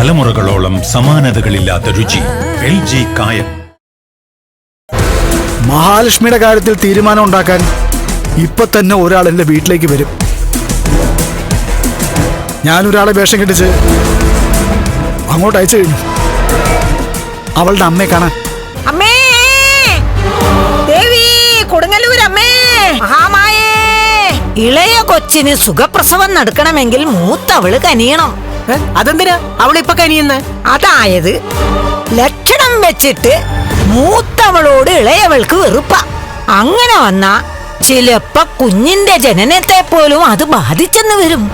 തലമുറകളോളം സമാനതകളില്ലാത്ത രുചി. L G കായം. മഹാലക്ഷ്മിയുടെ കാര്യത്തിൽ തീരുമാനം ഉണ്ടാക്കാൻ ഇപ്പൊ തന്നെ ഒരാൾ എന്റെ വീട്ടിലേക്ക് വരും. ഞാനൊരാളെ വേഷം കെട്ടിച്ച് അങ്ങോട്ട് അയച്ചു കഴിഞ്ഞു. അവളുടെ അമ്മയെ കാണാൻ. അമ്മേ! ദേവി കൊടുങ്ങല്ലൂർ അമ്മേ! മഹാമായേ! ഇളയ കൊച്ചിന് സുഖപ്രസവം നടക്കണമെങ്കിൽ മൂത്തവൾ കനിയണം? അതെന്തിനാ? അവളിപ്പൊ കനിയുന്ന അതായത് ലക്ഷണം വെച്ചിട്ട് മൂത്തവളോട് ഇളയവൾക്ക് വെറുപ്പ. അങ്ങനെ വന്ന ചിലപ്പോ കുഞ്ഞിന്റെ ജനനത്തെ പോലും അത് ബാധിച്ചെന്ന് വരും.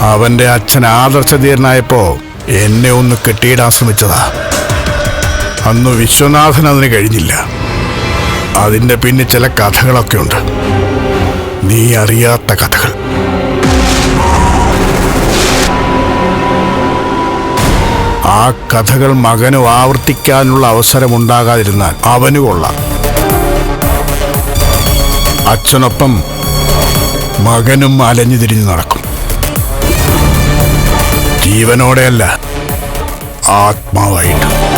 അവന്റെ അച്ഛൻ ആദർശധീരനായപ്പോ എന്നെ ഒന്ന് കെട്ടിയിടാൻ ശ്രമിച്ചതാ. അന്ന് വിശ്വനാഥൻ അതിന് കഴിഞ്ഞില്ല. അതിന്റെ പിന്നെ ചില കഥകളൊക്കെ ഉണ്ട്. നീ അറിയാത്ത കഥകൾ. ആ കഥകൾ മകനു ആവർത്തിക്കാനുള്ള അവസരമുണ്ടാകാതിരുന്നാൽ അവനു കൊള്ളാം. അച്ഛനൊപ്പം മകനും അലഞ്ഞു തിരിഞ്ഞു നടക്കും. ജീവനോടെയല്ല ആത്മാവായിട്ട്.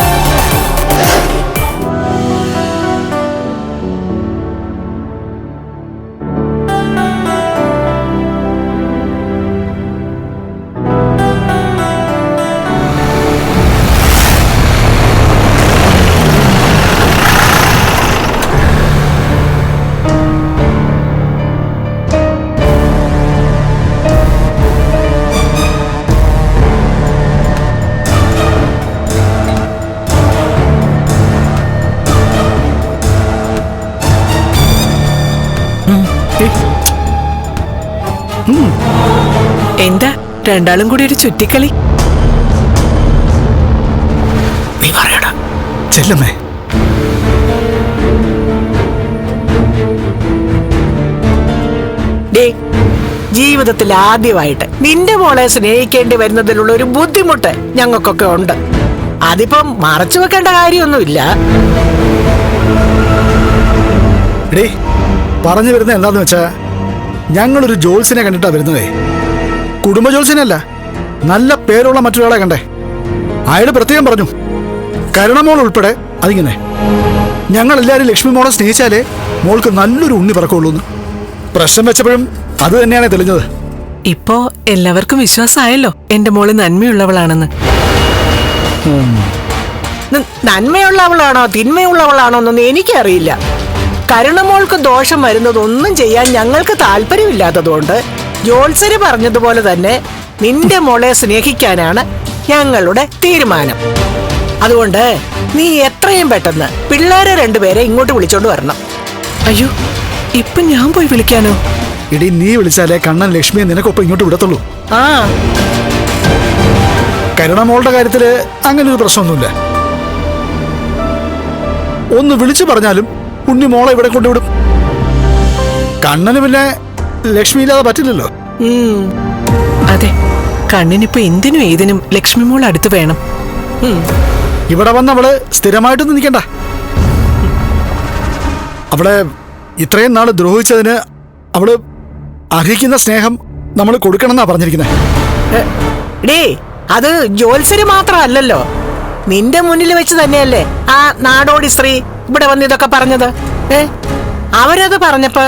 രണ്ടാളും കൂടി ഒരു ചുറ്റിക്കളി. നീ പറയടാ. ചെല്ലമ്മേ ഡേ ജീവിതത്തിൽ ആദ്യമായിട്ട് നിന്റെ മോളെ സ്നേഹിക്കേണ്ടി വരുന്നതിലുള്ള ഒരു ബുദ്ധിമുട്ട് ഞങ്ങൾക്കൊക്കെ ഉണ്ട്. അതിപ്പം മറച്ചു വെക്കേണ്ട കാര്യമൊന്നുമില്ല. പറഞ്ഞു വരുന്നത് എന്താന്ന് വെച്ചാ ഞങ്ങളൊരു ജോൽസിനെ കണ്ടിട്ടാ വരുന്നതേ. കുടുംബ ജോത്സ്യനല്ല നല്ല പേരുള്ള മറ്റൊരാളെ കണ്ടേ. അയാൾ പ്രത്യേകം പറഞ്ഞു കരുണമോൾ ഉൾപ്പെടെ അതിങ്ങനെ. ഞങ്ങൾ എല്ലാവരും ലക്ഷ്മി മോളെ സ്നേഹിച്ചാലേ മോൾക്ക് നല്ലൊരു ഉണ്ണി പറക്കുള്ളൂ എന്ന് പ്രശ്നം വെച്ചപ്പോഴും അത് തന്നെയാണ് തെളിഞ്ഞത്. ഇപ്പോ എല്ലാവർക്കും വിശ്വാസമായല്ലോ എന്റെ മോൾ നന്മയുള്ളവളാണെന്ന്. നന്മയുള്ളവളാണോ തിന്മയുള്ളവളാണോ എന്നൊന്നും എനിക്കറിയില്ല. കരുണമോൾക്ക് ദോഷം വരുന്നതൊന്നും ചെയ്യാൻ ഞങ്ങൾക്ക് താല്പര്യമില്ലാത്തതുകൊണ്ട് ജോത്സര് പറഞ്ഞതുപോലെ തന്നെ നിന്റെ മോളെ സ്നേഹിക്കാനാണ് ഞങ്ങളുടെ തീരുമാനം. അതുകൊണ്ട് നീ എത്രയും പെട്ടെന്ന് പിള്ളേരെ രണ്ടുപേരെ ഇങ്ങോട്ട് വിളിച്ചോണ്ട് വരണം. അയ്യോ ഇപ്പൊ ഞാൻ പോയി വിളിക്കാനോ? ഇടി നീ വിളിച്ചാലേ കണ്ണൻ ലക്ഷ്മിയെ നിനക്കൊപ്പം ഇങ്ങോട്ട് വിടത്തുള്ളൂ. ആ. കരുണ മോളുടെ കാര്യത്തിൽ അങ്ങനെ ഒരു പ്രശ്നമൊന്നുമില്ല. ഒന്ന് വിളിച്ചു പറഞ്ഞാലും ഉണ്ണി മോളെ ഇവിടെ കൊണ്ടുവിടും. കണ്ണന് പിന്നെ ലക്ഷ്മി ഇല്ലാതെ പറ്റില്ലല്ലോ അതെ കണ്ണിനിപ്പോ എന്തിനും ഏതിനും ലക്ഷ്മി മോൾ അടുത്ത് വേണം. ഇവിടെ വന്ന് അവൾ സ്ഥിരമായിട്ടൊന്നും നിൽക്കണ്ട. അവളെ ഇത്രയും നാൾ ദ്രോഹിച്ചതിന് അവൾ അർഹിക്കുന്ന സ്നേഹം നമ്മൾ കൊടുക്കണമെന്നാ പറഞ്ഞിരിക്കുന്നത് എ, ഡേ അത് ജോത്സര് മാത്രമല്ലല്ലോ. നിന്റെ മുന്നിൽ വെച്ച് തന്നെയല്ലേ ആ നാടോടി സ്ത്രീ ഇവിടെ വന്ന് ഇതൊക്കെ പറഞ്ഞത്? ഏ അവരത് പറഞ്ഞപ്പോ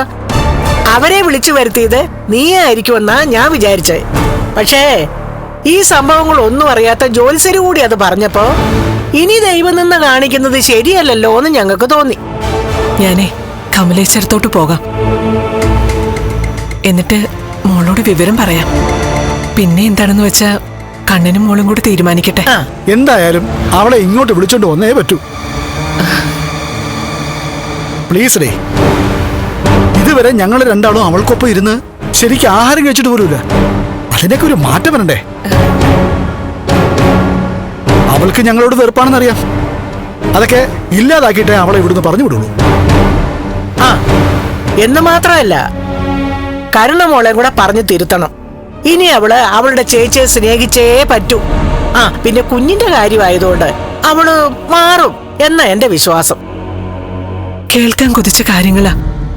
അവരെ വിളിച്ചു വരുത്തിയത് നീയായിരിക്കുമെന്നാ ഞാൻ വിചാരിച്ചേ. പക്ഷേ ഈ സംഭവങ്ങൾ ഒന്നും അറിയാത്ത ജോത്സര് കൂടി അത് പറഞ്ഞപ്പോ ഇനി ദൈവം നിന്ന് കാണിക്കുന്നത് ശരിയല്ലല്ലോ എന്ന് ഞങ്ങൾക്ക് തോന്നി. ഞാനേ കമലേശ്വരത്തോട്ട് പോകാം. എന്നിട്ട് മോളോട് വിവരം പറയാം. പിന്നെ എന്താണെന്ന് വെച്ചാ കണ്ണനും മോളും കൂടി തീരുമാനിക്കട്ടെ. എന്തായാലും അവളെ ഇങ്ങോട്ട് വിളിച്ചോണ്ട് വന്നേ പറ്റൂ. പ്ലീസ് ഡേ. ഇതുവരെ ഞങ്ങൾ രണ്ടാളും അവൾക്കൊപ്പം ഇരുന്ന് ശരിക്ക് ആഹാരം കഴിച്ചിട്ട് പോലുമില്ല. അതിനൊക്കെ ഒരു മാറ്റം വരണ്ടേ? അവൾക്ക് ഞങ്ങളോട് വെറുപ്പാണെന്നറിയാം. അതൊക്കെ ഇല്ലാതാക്കിയിട്ടേ അവളെ ഇവിടുന്ന് പറഞ്ഞു വിടുള്ളൂ. ആ എന്ന് മാത്രമല്ല കരുണ കരുണമോളെ കൂടെ പറഞ്ഞു തിരുത്തണം. ഇനി അവൾ അവളുടെ ചേച്ചിയെ സ്നേഹിച്ചേ പറ്റൂ. ആ പിന്നെ കുഞ്ഞിന്റെ കാര്യമായതുകൊണ്ട് അവൾ മാറും എന്ന എന്റെ വിശ്വാസം. കേൾക്കാൻ കൊതിച്ച കാര്യങ്ങളാ.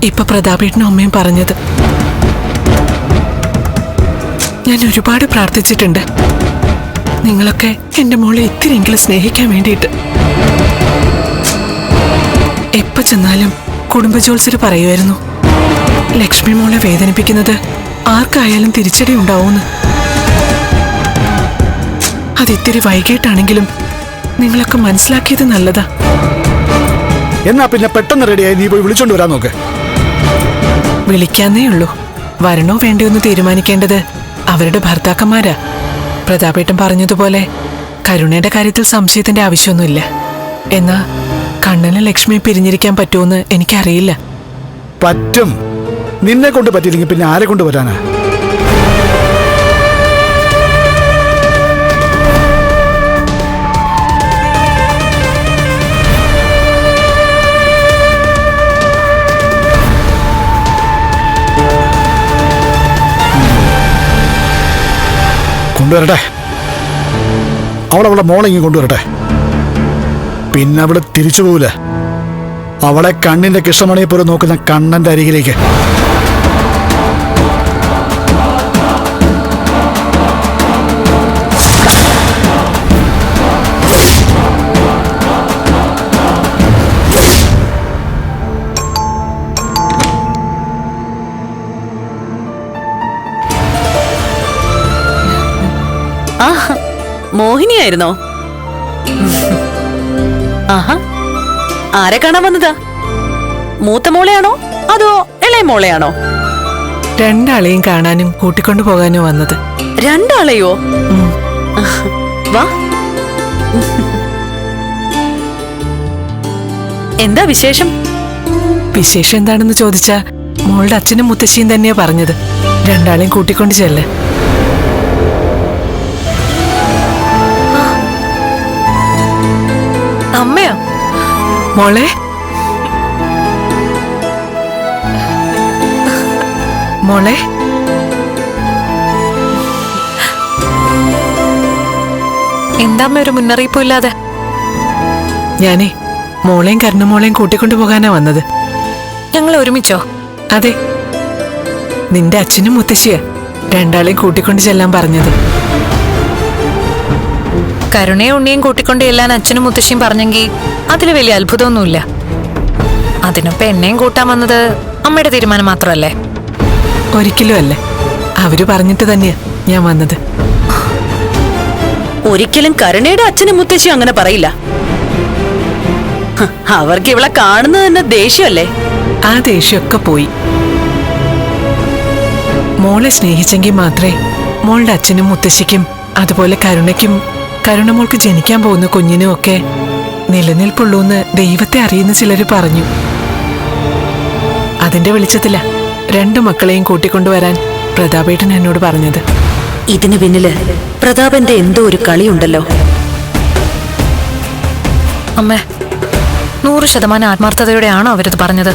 ഇപ്പൊ പ്രതാപേട്ടനും അമ്മയും പറഞ്ഞത്. ഞാൻ ഒരുപാട് പ്രാർത്ഥിച്ചിട്ടുണ്ട്. നിങ്ങളൊക്കെ എന്റെ മോളെ ഇത്തിരിയെങ്കിലും സ്നേഹിക്കാൻ വേണ്ടിയിട്ട്. എപ്പോ ചെന്നാലും കുടുംബജോത്സര് പറയുമായിരുന്നു ലക്ഷ്മി മോളെ വേദനിപ്പിക്കുന്നത് ആർക്കായാലും തിരിച്ചടി ഉണ്ടാവുമെന്ന് അതിത്തിരി വൈകിട്ടാണെങ്കിലും നിങ്ങളൊക്കെ മനസ്സിലാക്കിയത് നല്ലതാ. എന്നാ പിന്നെ പെട്ടെന്ന് റെഡിയായി നീ പോയി വിളിച്ചോണ്ട് വരാൻ നോക്ക്. വിളിക്കാന്നേ ഉള്ളൂ. വരണോ വേണ്ടോ എന്ന് തീരുമാനിക്കേണ്ടത് അവരുടെ ഭർത്താക്കന്മാരാ. പ്രതാപേട്ടൻ പറഞ്ഞതുപോലെ കരുണയുടെ കാര്യത്തിൽ സംശയത്തിന്റെ ആവശ്യമൊന്നുമില്ല. എന്നാ കണ്ണന് ലക്ഷ്മി പിരിഞ്ഞിരിക്കാൻ പറ്റുമെന്ന് എനിക്കറിയില്ല. പറ്റും. നിന്നെ കൊണ്ട് പറ്റിയില്ലെങ്കിൽ പിന്നെ ആരെ കൊണ്ട് പറ്റാനാ കൊണ്ടുവരട്ടെ. അവളവളുടെ മോളെ ഇങ്ങ് കൊണ്ടുവരട്ടെ. പിന്നെ അവൾ തിരിച്ചു പോവില്ല. അവളെ കണ്ണിന്റെ കൃഷ്ണമണിയെ പോലെ നോക്കുന്ന കണ്ണന്റെ അരികിലേക്ക്. മോഹിനിയായിരുന്നോ? ആഹാ ആരെ കാണാൻ വന്നതാ? മൂത്ത മോളെയാണോ അതോ ഇളയ മോളെയാണോ? രണ്ടാളെയും കാണാനും കൂട്ടിക്കൊണ്ടു പോകാനും വന്നത്. രണ്ടാളെയോ? വാ. എന്താ വിശേഷം? വിശേഷം എന്താണെന്ന് ചോദിച്ചാ മോളുടെ അച്ഛനും മുത്തശ്ശിയും തന്നെയാ പറഞ്ഞത്. രണ്ടാളെയും കൂട്ടിക്കൊണ്ട് ചെല്ല്. മോളെ? മോളെ? എന്താമ്മ ഒരു മുന്നറിയിപ്പും ഇല്ലാതെ? ഞാനേ മോളെയും കരുണമോളെയും കൂട്ടിക്കൊണ്ടു പോകാനാ വന്നത്. ഞങ്ങൾ ഒരുമിച്ചോ? അതെ. നിന്റെ അച്ഛനും മുത്തശ്ശിയ രണ്ടാളെയും കൂട്ടിക്കൊണ്ട് ചെല്ലാൻ പറഞ്ഞത്. കരുണയും ഉണ്ണിയും കൂട്ടിക്കൊണ്ട് ചെല്ലാൻ അച്ഛനും മുത്തശ്ശിയും പറഞ്ഞെങ്കിൽ അതിൽ വലിയ അത്ഭുതമൊന്നുമില്ല. അതിനൊപ്പം എന്നെയും കൂട്ടാൻ വന്നത് അമ്മയുടെ തീരുമാനം മാത്രമല്ലേ? ഒരിക്കലും അല്ല. അവർ പറഞ്ഞിട്ട് തന്നെയാ ഞാൻ വന്നത്. ഒരിക്കലും കരുണയുടെ അച്ഛനും മുത്തശ്ശിയും അങ്ങനെ പറയില്ല. ഹ്, അവർക്ക് ഇവളെ കാണുന്നത് തന്നെ ദേഷ്യമല്ലേ? ആ ദേഷ്യമൊക്കെ പോയി. മോളെ സ്നേഹിച്ചെങ്കിൽ മാത്രമേ മോളുടെ അച്ഛനും മുത്തശ്ശിക്കും അതുപോലെ കരുണയ്ക്കും കരുണമോൾക്ക് ജനിക്കാൻ പോകുന്ന കുഞ്ഞിനും ഒക്കെ നിലനിൽപ്പുള്ളൂന്ന് ദൈവത്തെ അറിയുന്ന ചിലർ പറഞ്ഞു. അതിന്റെ വെളിച്ചത്തില രണ്ടു മക്കളെയും കൂട്ടിക്കൊണ്ടുവരാൻ പ്രതാപേട്ടൻ എന്നോട് പറഞ്ഞത്. ഇതിനു പിന്നിൽ പ്രതാപന്റെ എന്തോ ഒരു കളിയുണ്ടല്ലോ. അമ്മ നൂറ് ശതമാനം ആത്മാർത്ഥതയോടെയാണോ അവരത് പറഞ്ഞത്?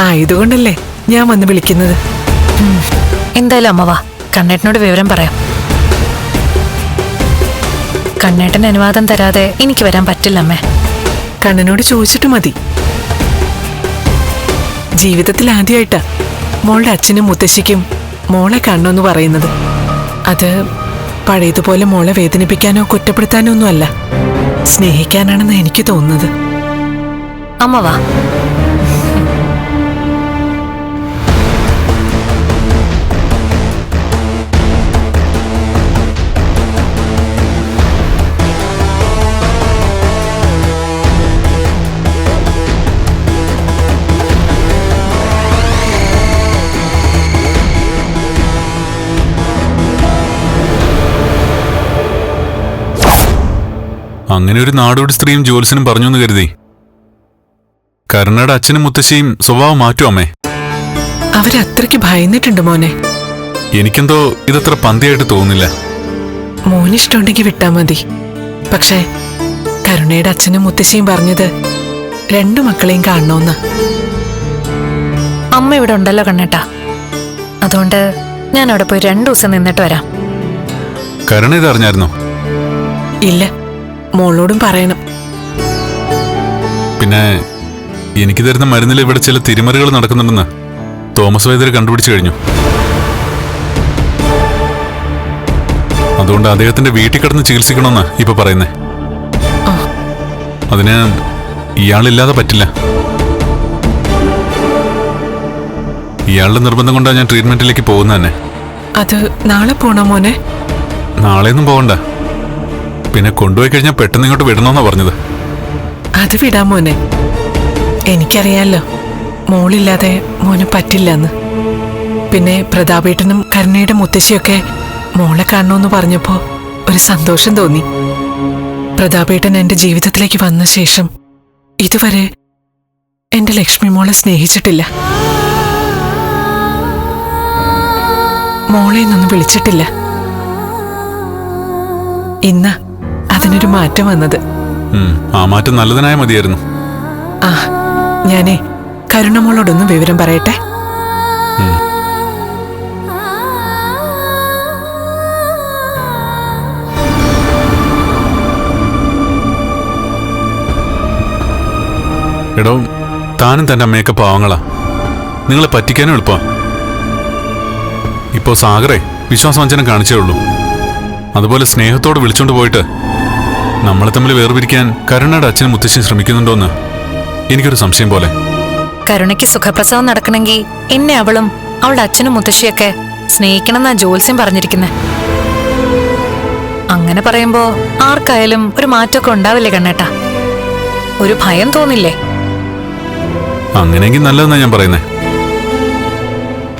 ആയതുകൊണ്ടല്ലേ ഞാൻ വന്ന് വിളിക്കുന്നത്. എന്തായാലും അമ്മ വാ. കണ്ണേട്ടനോട് വിവരം പറയാം. കണ്ണേട്ടൻ അനുവാദം തരാതെ എനിക്ക് വരാൻ പറ്റില്ല അമ്മേ. കണ്ണനോട് ചോദിച്ചിട്ട് മതി. ജീവിതത്തിൽ ആദ്യമായിട്ടാ മോളുടെ അച്ഛനും മുത്തശ്ശിക്കും മോളെ കണ്ണെന്ന് പറയുന്നത്. അത് പഴയതുപോലെ മോളെ വേദനിപ്പിക്കാനോ കുറ്റപ്പെടുത്താനോ ഒന്നുമല്ല. സ്നേഹിക്കാനാണെന്ന് എനിക്ക് തോന്നുന്നത്. അമ്മ വാ. അങ്ങനെ ഒരു നാടോടി സ്ത്രീയും ജോത്സ്യനും പറഞ്ഞു എന്ന് കരുതി. കരുണയുടെ അച്ഛനും മുത്തശ്ശിയും സ്വഭാവം മാറ്റും അമ്മേ. അവരത്രയ്ക്ക് ഭയന്നിട്ടുണ്ട് മോനെ. എനിക്കെന്തോ ഇതത്ര പന്തിയായിട്ട് തോന്നുന്നില്ല മോനിഷ്ടമുണ്ടെങ്കിൽ വിട്ടാ മതി. പക്ഷേ കരുണയുടെ അച്ഛനും മുത്തശ്ശിയും പറഞ്ഞത് രണ്ടു മക്കളെയും കാണണമെന്നാ അമ്മ ഇവിടെ ഉണ്ടല്ലോ കണ്ണേട്ടാ. അതുകൊണ്ട് ഞാൻ അവിടെ പോയി രണ്ടു ദിവസം നിന്നിട്ട് വരാം. കരുണ ഇതറിഞ്ഞായിരുന്നോ? ഇല്ല. മോളോടും പറയണം. പിന്നെ എനിക്ക് തരുന്ന മരുന്നിൽ ഇവിടെ ചില തിരിമറികൾ നടക്കുന്നുണ്ടെന്ന് തോമസ് വൈദ്യർ കണ്ടുപിടിച്ചു കഴിഞ്ഞു. അതുകൊണ്ട് അദ്ദേഹത്തിന്റെ വീട്ടിൽ കിടന്ന് ചികിത്സിക്കണമെന്ന് ഇപ്പൊ പറയുന്നേ. അതിന് ഇയാളില്ലാതെ പറ്റില്ല. ഇയാളുടെ നിർബന്ധം കൊണ്ടാണ് ഞാൻ ട്രീറ്റ്മെന്റിലേക്ക് പോകുന്ന തന്നെ അത് നാളെ പോണോ മോനെ? നാളെയൊന്നും പോകണ്ട പിന്നെ കൊണ്ടുപോയി കഴിഞ്ഞാൽ പെട്ടെന്ന് ഇങ്ങോട്ട് വിടണമെന്നാ പറഞ്ഞത്. അത് വിടാം മോനെ. എനിക്കറിയാലോ മോളില്ലാതെ മോന് പറ്റില്ലെന്ന്. പിന്നെ പ്രതാപേട്ടനും കരുണയുടെ മുത്തശ്ശിയൊക്കെ മോളെ കാണണമെന്ന് പറഞ്ഞപ്പോ ഒരു സന്തോഷം തോന്നി. പ്രതാപേട്ടൻ എന്റെ ജീവിതത്തിലേക്ക് വന്ന ശേഷം ഇതുവരെ എന്റെ ലക്ഷ്മി മോളെ സ്നേഹിച്ചിട്ടില്ല. മോളെ എന്നൊന്നും വിളിച്ചിട്ടില്ല. ഇന്ന് അതിനൊരു മാറ്റം വന്നത്. ആ മാറ്റം നല്ലതിനായ മതിയായിരുന്നു. ആ ഞാനേ കരുണമോളോടൊന്ന് വിവരം പറയട്ടെ? എടോ താനും തന്റെ അമ്മയൊക്കെ പാവങ്ങളാ. നിങ്ങളെ പറ്റിക്കാനും എളുപ്പമാ ഇപ്പോ സാഗറെ വിശ്വാസവഞ്ചനം കാണിച്ചേ ഉള്ളൂ. അതുപോലെ സ്നേഹത്തോട് വിളിച്ചോണ്ട് പോയിട്ട് നമ്മളെ തമ്മിൽ വേർപിരിക്കാൻ കരുണയുടെ അച്ഛനും മുത്തശ്ശൻ ശ്രമിക്കുന്നുണ്ടോന്ന് എനിക്കൊരു സംശയം പോലെ. കരുണയ്ക്ക് സുഖപ്രസവം നടക്കണമെങ്കിൽ എന്നെ അവളും അവളുടെ അച്ഛനും മുത്തശ്ശിയൊക്കെ സ്നേഹിക്കണമെന്നാ ജോത്സ്യം പറഞ്ഞിരിക്കുന്നത് അങ്ങനെ പറയുമ്പോ ആർക്കായാലും ഒരു മാറ്റമൊക്കെ ഉണ്ടാവില്ലേ കണ്ണേട്ട? ഒരു ഭയം തോന്നില്ലേ? അങ്ങനെയെങ്കിൽ നല്ലതെന്നാ ഞാൻ പറയുന്നേ.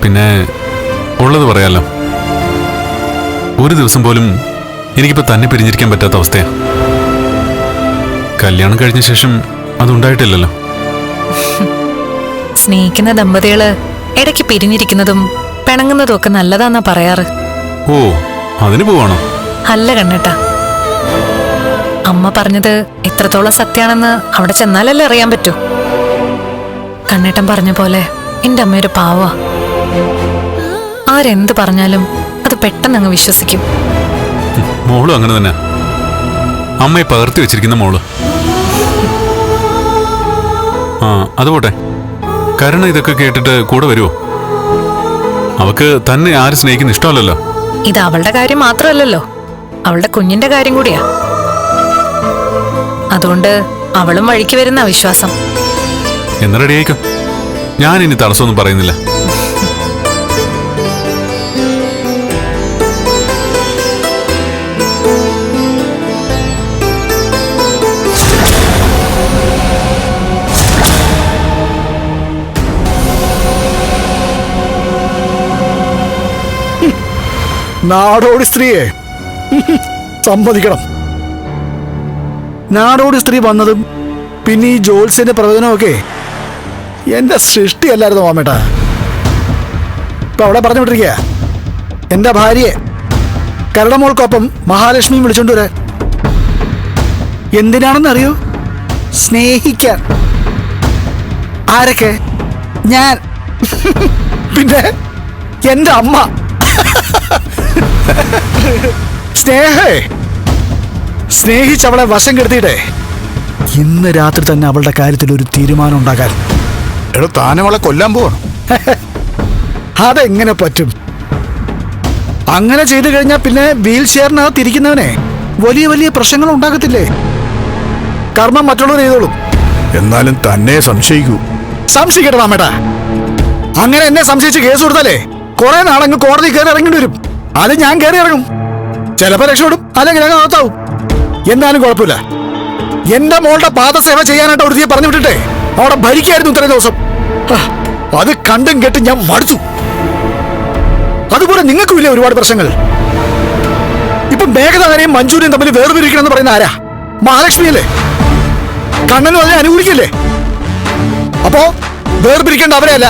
പിന്നെ ഉള്ളത് പറയാലോ. ഒരു ദിവസം പോലും എനിക്കിപ്പോ തന്നെ പിരിഞ്ഞിരിക്കാൻ പറ്റാത്ത അവസ്ഥയാ. കല്യാണം കഴിഞ്ഞ ശേഷം അതുണ്ടായിട്ടില്ലല്ലോ. സ്നേഹിക്കുന്ന ദമ്പതികൾ ഇടയ്ക്ക് പിരിഞ്ഞിരിക്കുന്നതും പിണങ്ങുന്നതും ഒക്കെ നല്ലതാന്നാ പറയാറ്. ഓ അതിന് പോവാണോ? അല്ല കണ്ണേട്ടാ. അമ്മ പറഞ്ഞത് എത്രത്തോളം സത്യാണെന്ന് അവിടെ ചെന്നാലല്ലേ അറിയാൻ പറ്റൂ. കണ്ണേട്ടൻ പറഞ്ഞ പോലെ എന്റെ അമ്മയൊരു പാവ. ആരെന്ത് പറഞ്ഞാലും അത് പെട്ടെന്ന് അങ്ങ് വിശ്വസിക്കും. മോളും അങ്ങനെ തന്നെ അമ്മയെ പകർത്തി വെച്ചിരിക്കുന്ന മോൾ. ആ അതുപോട്ടെ കരുണ ഇതൊക്കെ കേട്ടിട്ട് കൂടെ വരുമോ അവക്ക് തന്നെ ആര് സ്നേഹിക്കുന്ന ഇഷ്ടമല്ലല്ലോ. ഇത് അവളുടെ കാര്യം മാത്രമല്ലല്ലോ. അവളുടെ കുഞ്ഞിന്റെ കാര്യം കൂടിയാ. അതുകൊണ്ട് അവളും വഴിക്ക് വരുന്ന വിശ്വാസം. എന്ന് റെഡിയായിക്കോ ഞാൻ ഇനി തടസ്സമൊന്നും പറയുന്നില്ല. നാടോടി സ്ത്രീയെ സമ്മതിക്കണം. നാടോടി സ്ത്രീ വന്നതും പിന്നെ ഈ ജോത്സ്യന്റെ പ്രവചനമൊക്കെ എന്റെ സൃഷ്ടിയല്ലായിരുന്നു മാമേട്ടാ. ഇപ്പൊ അവിടെ പറഞ്ഞു വിട്ടിരിക്കുക. എന്റെ ഭാര്യയെ കരടമോൾക്കൊപ്പം മഹാലക്ഷ്മിയും വിളിച്ചോണ്ട് വരാൻ. എന്തിനാണെന്ന് അറിയൂ സ്നേഹിക്കാൻ. ആരൊക്കെ? ഞാൻ. പിന്നെ എന്റെ അമ്മ. സ്നേഹേ സ്നേഹിച്ചവളെ വശം കെടുത്തിയിട്ടേ ഇന്ന് രാത്രി തന്നെ അവളുടെ കാര്യത്തിൽ ഒരു തീരുമാനം ഉണ്ടാക്കാൻ. എടോ താനവളെ കൊല്ലാൻ പോവാണ്? അതെങ്ങനെ പറ്റും? അങ്ങനെ ചെയ്തു കഴിഞ്ഞാൽ പിന്നെ വീൽ ചെയറിനകത്ത് ഇരിക്കുന്നവനെ വലിയ വലിയ പ്രശ്നങ്ങൾ ഉണ്ടാകത്തില്ലേ കർമ്മം മറ്റുള്ളവർ ചെയ്തോളും. എന്നാലും തന്നെ സംശയിക്കൂ. സംശയിക്കട്ടെ മാമേട്ടാ. അങ്ങനെ എന്നെ സംശയിച്ച് കേസ് കൊടുത്താലേ കുറെ നാളങ്ങ് കോടതി കയറി ഇറങ്ങേണ്ടി വരും. അത് ഞാൻ കയറി ഇറങ്ങും. ചിലപ്പോ രക്ഷപ്പെടും അല്ലെങ്കിൽ അങ്ങ് അകത്താവും. എന്നാലും കുഴപ്പമില്ല. എന്റെ മോളുടെ പാദസേവ ചെയ്യാനായിട്ട് ഒരുത്തിയെ പറഞ്ഞു വിട്ടിട്ടേ അവിടെ ഭരിക്കായിരുന്നു ഇത്രയും ദിവസം. അത് കണ്ടും കേട്ടും ഞാൻ മടിച്ചു അതുപോലെ നിങ്ങൾക്കും ഇല്ലേ ഒരുപാട് പ്രശ്നങ്ങൾ. ഇപ്പൊ മേഘതാരയും മഞ്ജൂരിയും തമ്മിൽ വേർപിരിക്കണമെന്ന് പറയുന്ന ആരാ? മഹാലക്ഷ്മി അല്ലേ? കണ്ണനും അതിനെ അനുകൂലിക്കല്ലേ? അപ്പോ വേർപിരിക്കേണ്ട അവരെയല്ല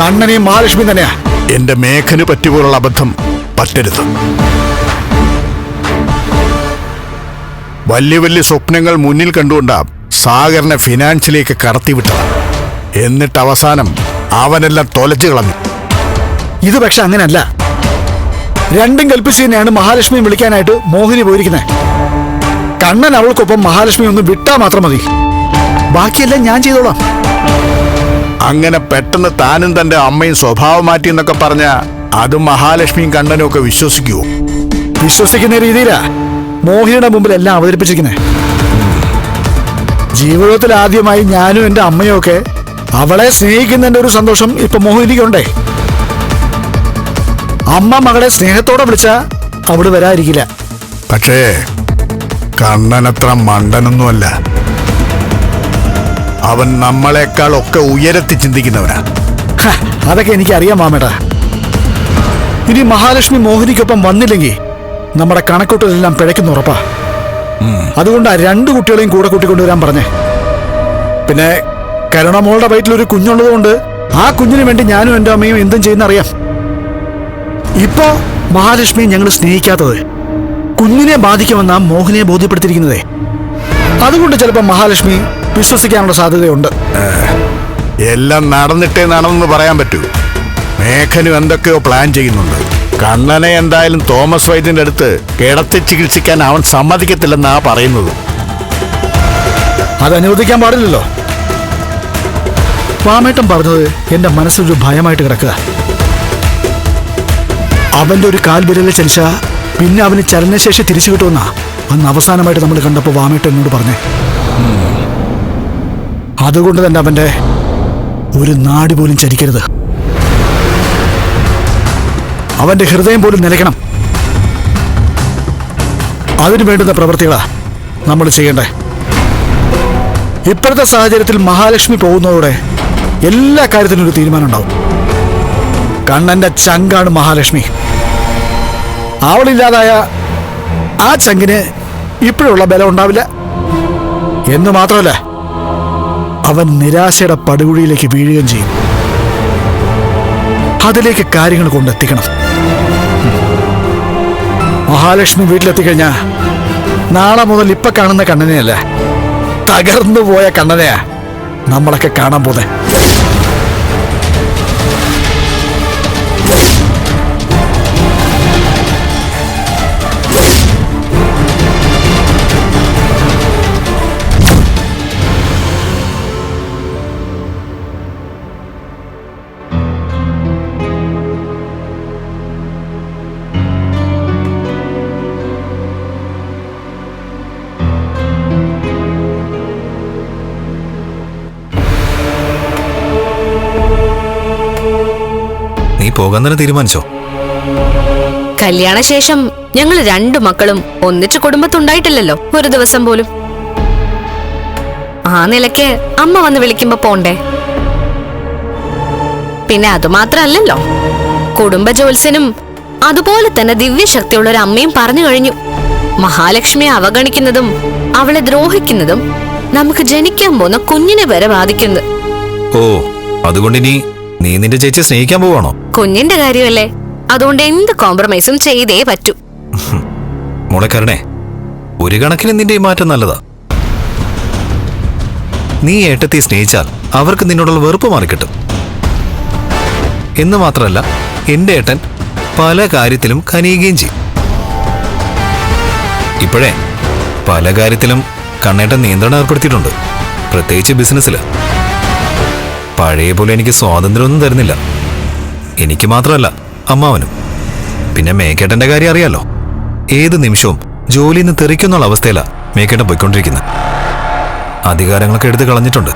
കണ്ണനെയും മഹാലക്ഷ്മി തന്നെയാ. എന്റെ മേഘന് പറ്റിയപോലുള്ള അബദ്ധം പറ്റരുത്. വലിയ വലിയ സ്വപ്നങ്ങൾ മുന്നിൽ കണ്ടുകൊണ്ടാ സാഗറിനെ ഫിനാൻസിലേക്ക് കടത്തിവിട്ടത്. എന്നിട്ട് അവസാനം അവനെല്ലാം തൊലച്ചു കളഞ്ഞു. ഇത് പക്ഷെ അങ്ങനല്ല. രണ്ടും കൽപ്പിച്ച് തന്നെയാണ് മഹാലക്ഷ്മിയും വിളിക്കാനായിട്ട് മോഹിനി പോയിരിക്കുന്നത് കണ്ണൻ അവൾക്കൊപ്പം മഹാലക്ഷ്മി ഒന്ന് വിട്ടാ മാത്രം മതി. ബാക്കിയെല്ലാം ഞാൻ ചെയ്തോളാം. അങ്ങനെ പെട്ടെന്ന് താനും തന്റെ അമ്മയും സ്വഭാവം മാറ്റി എന്നൊക്കെ പറഞ്ഞ അത് മഹാലക്ഷ്മിയും കണ്ണനും ഒക്കെ വിശ്വസിക്കുവോ? വിശ്വസിക്കുന്ന രീതിയിലാ. മോഹിനിയുടെ മുമ്പിൽ എല്ലാം അവതരിപ്പിച്ചിരിക്കുന്നത് ജീവിതത്തിൽ ആദ്യമായി ഞാനും എന്റെ അമ്മയും ഒക്കെ അവളെ സ്നേഹിക്കുന്നതിന്റെ ഒരു സന്തോഷം ഇപ്പൊ മോഹിനിക്കുണ്ടേ. അമ്മ മകളെ സ്നേഹത്തോടെ വിളിച്ച അവിടെ വരാതിരിക്കില്ല. പക്ഷേ കണ്ണനത്ര മണ്ടനൊന്നുമല്ല. അവൻ നമ്മളെക്കാൾ ഒക്കെ ഉയരത്തി ചിന്തിക്കുന്നവനാ. അതൊക്കെ എനിക്ക് അറിയാം മാമേട്ടാ ഇനി മഹാലക്ഷ്മി മോഹിനിക്കൊപ്പം വന്നില്ലെങ്കിൽ നമ്മുടെ കണക്കൂട്ടലെല്ലാം പിഴയ്ക്കുന്ന ഉറപ്പാ. അതുകൊണ്ടാ രണ്ടു കുട്ടികളെയും കൂടെ കൂട്ടിക്കൊണ്ടുവരാൻ പറഞ്ഞേ. പിന്നെ കരുണമോളുടെ വയറ്റിൽ ഒരു കുഞ്ഞുള്ളത് കൊണ്ട് ആ കുഞ്ഞിന് വേണ്ടി ഞാനും എന്റെ അമ്മയും എന്തും ചെയ്യുന്ന അറിയാം ഇപ്പോ മഹാലക്ഷ്മി ഞങ്ങൾ സ്നേഹിക്കാത്തത് കുഞ്ഞിനെ ബാധിക്കുമെന്നാ മോഹിനിയെ ബോധ്യപ്പെടുത്തിയിരിക്കുന്നതേ. അതുകൊണ്ട് ചിലപ്പോൾ മഹാലക്ഷ്മി വിശ്വസിക്കാനുള്ള സാധ്യതയുണ്ട്. എല്ലാം നടന്നിട്ടേ നടന്നെന്ന് പറയാൻ പറ്റൂ. മേഘനും എന്തൊക്കെയോ പ്ലാൻ ചെയ്യുന്നുണ്ട്. കണ്ണനെ എന്തായാലും തോമസ് വൈദ്യന്റെ അടുത്ത് കിടത്തി ചികിത്സിക്കാൻ അവൻ സമ്മതിക്കത്തില്ലെന്നാ പറയുന്നത്. അത് അനുവദിക്കാൻ പാടില്ലല്ലോ. പാമേട്ടം പറഞ്ഞത് എന്റെ മനസ്സൊരു ഭയമായിട്ട് കിടക്കുക. അവന്റെ ഒരു കാൽ വിരലിൽ ചലിച്ച പിന്നെ അവന് ചലനശേഷി തിരിച്ചു കിട്ടുമെന്നാ. അന്ന് അവസാനമായിട്ട് നമ്മൾ കണ്ടപ്പോൾ വാമേട്ടൻ എന്നോട് പറഞ്ഞേ. അതുകൊണ്ട് തന്നെ അവന്റെ ഒരു നാടി പോലും ചലിക്കരുത് അവന്റെ ഹൃദയം പോലും നിലയ്ക്കണം അതിനു വേണ്ടുന്ന പ്രവൃത്തികളാണ് നമ്മൾ ചെയ്യേണ്ടേ. ഇപ്പോഴത്തെ സാഹചര്യത്തിൽ മഹാലക്ഷ്മി പോകുന്നതോടെ എല്ലാ കാര്യത്തിനും ഒരു തീരുമാനം ഉണ്ടാവും കണ്ണന്റെ ചങ്കാണ് മഹാലക്ഷ്മി. അവളില്ലാതായ ആ ചങ്കിന് ഇപ്പോഴുള്ള ബലം ഉണ്ടാവില്ല. എന്ന് മാത്രമല്ല അവൻ നിരാശയുടെ പടുകുഴിയിലേക്ക് വീഴുകയും ചെയ്യും. അതിലേക്ക് കാര്യങ്ങൾ കൊണ്ടെത്തിക്കണം. മഹാലക്ഷ്മി വീട്ടിലെത്തിക്കഴിഞ്ഞാ നാളെ മുതൽ ഇപ്പൊ കാണുന്ന കണ്ണനെയല്ല? തകർന്നു പോയ കണ്ണനെയാ നമ്മളൊക്കെ കാണാൻ പോന്നെ പോകാൻ തന്നെ തീരുമാനിച്ചോ? കല്യാണശേഷം ഞങ്ങൾ രണ്ടു മക്കളും ഒന്നിച്ച് കുടുംബത്തുണ്ടായിട്ടില്ലല്ലോ ഒരു ദിവസം പോലും. ആ നിലയ്ക്ക് അമ്മ വന്ന് വിളിക്കുമ്പോ പോണ്ടേ? പിന്നെ അതുമാത്രല്ലല്ലോ കുടുംബ ജോത്സ്യനും അതുപോലെ തന്നെ ദിവ്യശക്തിയുള്ള ഒരു അമ്മയും പറഞ്ഞു കഴിഞ്ഞു. മഹാലക്ഷ്മിയെ അവഗണിക്കുന്നതും അവളെ ദ്രോഹിക്കുന്നതും നമുക്ക് ജനിക്കാൻ പോകുന്ന കുഞ്ഞിനെ വരെ ബാധിക്കുന്നു. ഓ അതുകൊണ്ട് ഇനി നീ നിന്റെ ചേച്ചിയെ സ്നേഹിക്കാൻ പോവാണോ? കുഞ്ഞിന്റെ കാര്യമല്ലേ? അതുകൊണ്ട് എന്ത് കോംപ്രമൈസും ചെയ്തേ പറ്റൂ. മുളക്കരണേ ഒരു കണക്കിന് നിന്റെ ഈ മാറ്റം നല്ലതാ. നീ ഏട്ടത്തി സ്നേഹിച്ചാൽ അവർക്ക് നിന്നോടുള്ള വെറുപ്പ് മാറിക്കിട്ടും. എന്ന് മാത്രമല്ല എന്റെ ഏട്ടൻ പല കാര്യത്തിലും കനിയുകയും ചെയ്യും. ഇപ്പോഴേ പല കാര്യത്തിലും കണ്ണേട്ടൻ നിയന്ത്രണം ഏർപ്പെടുത്തിയിട്ടുണ്ട്. പ്രത്യേകിച്ച് ബിസിനസ്സിൽ പഴയ പോലെ എനിക്ക് സ്വാതന്ത്ര്യമൊന്നും തരുന്നില്ല. എനിക്ക് മാത്രമല്ല അമ്മാവനും. പിന്നെ മേക്കേട്ടന്റെ കാര്യം അറിയാലോ. ഏത് നിമിഷവും ജോലിയിൽ നിന്ന് തെറിക്കുന്നുള്ള അവസ്ഥയിലാണ് മേക്കേട്ടൻ പോയിക്കൊണ്ടിരിക്കുന്നത് അധികാരങ്ങളൊക്കെ എടുത്ത് കളഞ്ഞിട്ടുണ്ട്.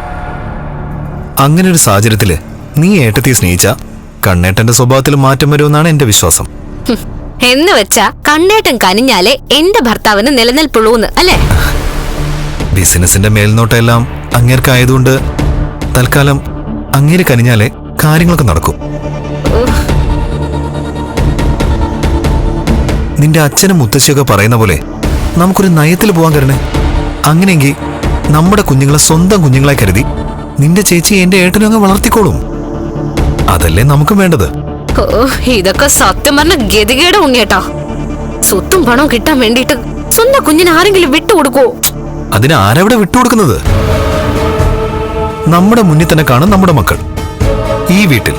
അങ്ങനെ ഒരു സാഹചര്യത്തിൽ നീ ഏട്ടത്തെ സ്നേഹിച്ച കണ്ണേട്ടന്റെ സ്വഭാവത്തിൽ മാറ്റം വരുമെന്നാണ് എന്റെ വിശ്വാസം. എന്ന് വെച്ചാ കണ്ണേട്ടൻ കനിഞ്ഞാലേ എന്റെ ഭർത്താവിന് നിലനിൽപ്പുള്ളൂന്ന് അല്ലേ? ബിസിനസിന്റെ മേൽനോട്ടെല്ലാം അങ്ങേർക്കായതുകൊണ്ട് തൽക്കാലം അങ്ങേര് കനിഞ്ഞാലേ കാര്യങ്ങളൊക്കെ നടക്കും. നിന്റെ അച്ഛനും മുത്തശ്ശിയൊക്കെ പറയുന്ന പോലെ നമുക്കൊരു നയത്തിൽ പോകാൻ കരണേ. അങ്ങനെയെങ്കിൽ നമ്മുടെ കുഞ്ഞുങ്ങളെ സ്വന്തം കുഞ്ഞുങ്ങളെ കരുതി നിന്റെ ചേച്ചി എന്റെ ഏട്ടനും അങ്ങ് വളർത്തിക്കോളും. അതല്ലേ നമുക്കും വേണ്ടത്. ഇതൊക്കെ സത്യം പറഞ്ഞ ഗതികേട് ഉണ്ണിയേട്ടാ. സ്വത്തും പണവും കിട്ടാൻ വേണ്ടിയിട്ട് സ്വന്തം കുഞ്ഞിന് ആരെങ്കിലും വിട്ടുകൊടുക്കോ അതിന് ആരവിടെ വിട്ടുകൊടുക്കുന്നത്? നമ്മുടെ മുന്നിൽ തന്നെ കാണും നമ്മുടെ മക്കൾ. ഈ വീട്ടിൽ.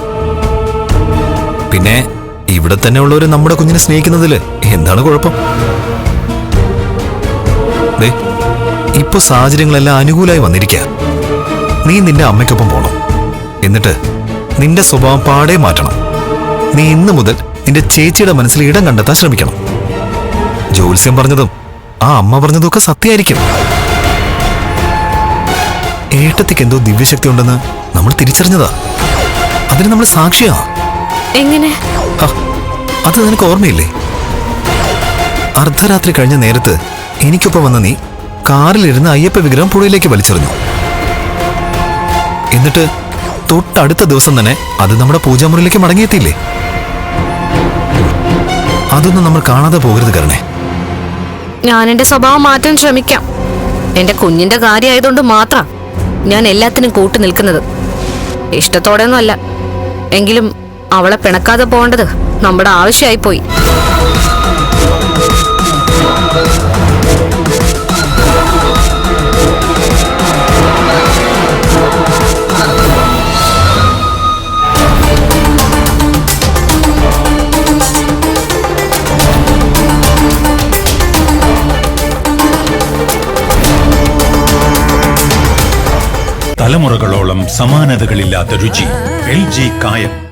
പിന്നെ ഇവിടെ തന്നെ ഉള്ളവര് നമ്മുടെ കുഞ്ഞിനെ സ്നേഹിക്കുന്നതിൽ എന്താണ് കുഴപ്പം? ഇപ്പൊ സാഹചര്യങ്ങളെല്ലാം അനുകൂലമായി വന്നിരിക്കുക നീ നിന്റെ അമ്മയ്ക്കൊപ്പം പോണം. എന്നിട്ട് നിന്റെ സ്വഭാവം പാടെ മാറ്റണം. നീ ഇന്ന് മുതൽ നിന്റെ ചേച്ചിയുടെ മനസ്സിൽ ഇടം കണ്ടെത്താൻ ശ്രമിക്കണം. ജ്യോത്സ്യം പറഞ്ഞതും ആ അമ്മ പറഞ്ഞതും ഒക്കെ സത്യമായിരിക്കും. ഏട്ടത്തിക്ക് എന്തോ ദിവ്യശക്തി ഉണ്ടെന്ന് നമ്മൾ തിരിച്ചറിഞ്ഞതാ. അതിന് നമ്മൾ സാക്ഷിയാ. എങ്ങനെ? അത് നിനക്ക് ഓർമ്മയില്ലേ? അർദ്ധരാത്രി കഴിഞ്ഞ നേരത്ത് എനിക്കൊപ്പം വന്ന നീ കാറിലിരുന്ന് അയ്യപ്പ വിഗ്രഹം പുഴയിലേക്ക് വലിച്ചെറിഞ്ഞു. എന്നിട്ട് തൊട്ടടുത്ത ദിവസം തന്നെ അത് നമ്മുടെ പൂജാമുറിയിലേക്ക് മടങ്ങിയെത്തിയില്ലേ? അതൊന്നും നമ്മൾ കാണാതെ പോകരുത് കരണേ. ഞാൻ എന്റെ സ്വഭാവം മാറ്റാൻ ശ്രമിക്കാം. എന്റെ കുഞ്ഞിന്റെ കാര്യമായതുകൊണ്ട് മാത്രം. ഞാൻ എല്ലാത്തിനും കൂട്ടു നിൽക്കുന്നത്. ഇഷ്ടത്തോടെയൊന്നുമല്ല. എങ്കിലും അവളെ പിണക്കാതെ പോകേണ്ടത് നമ്മുടെ ആവശ്യമായി പോയി സമാനതകളില്ലാത്ത രുചി. എൽ ജി കായം